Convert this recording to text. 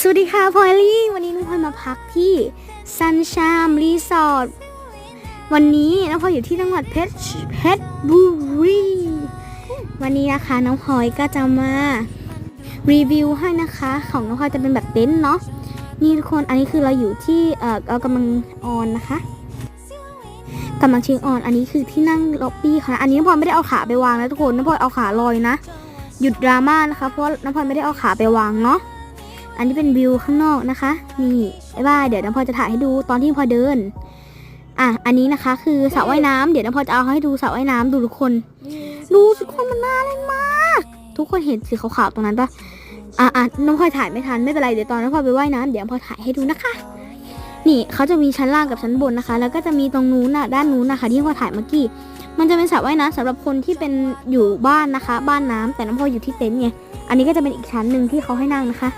สวัสดีค่ะพลอยลี่ วันนี้น้องพลอยมาพักที่ซันชามรีสอร์ท วันนี้น้องพลอยอยู่ที่จังหวัดเพชรเพชรบุรี วันนี้นะคะน้องพลอยก็จะมารีวิวให้นะคะ ของน้องพลอยจะเป็นแบบเต็นท์เนาะ นี่ทุกคน อันนี้คือเราอยู่ที่เออเรากำลังออนนะคะกำลังเชิงออน อันนี้คือที่นั่งล็อบบี้ค่ะ อันนี้น้องพลอยไม่ได้เอาขาไปวางนะทุกคน น้องพลอยเอาขาลอยนะ หยุดดราม่านะคะ เพราะน้องพลอยไม่ได้เอาขาไปวางเนาะ อันนี้เป็นวิวข้างนอกนะคะ นี่บ๊ายบาเดี๋ยวน้องพอจะถ่ายให้ดูตอนที่น้องพอเดิน อะ อันนี้นะคะ คือสระว่ายน้ำเดี๋ยวน้องพอจะเอาให้ดูสระว่ายน้ำดูทุกคน ดูทุกคนมันน่าเล่นมาก ทุกคนเห็นสีขาวๆตรงนั้นปะอะอะน้องพลอยถ่ายไม่ทันไม่เป็นไรเดี๋ยวตอนน้องพลอยไปว่ายน้ำเดี๋ยวพลอยถ่ายให้ดูนะคะ นี่เขาจะมีชั้นล่างกับชั้นบนนะคะ แล้วก็จะมีตรงนู้นน่ะด้านนู้นนะคะ ที่น้องพลอยถ่ายเมื่อกี้มันจะเป็นสระว่ายน้ำสำหรับคนที่เป็นอยู่บ้านนะคะ บ้านน้ำแต่น้องพลอยอยู่ที่เต็นท์ไงอันนี้ก็จะเป็นอีกชั้นหนึ่งที่เขาให้นั่งนะคะ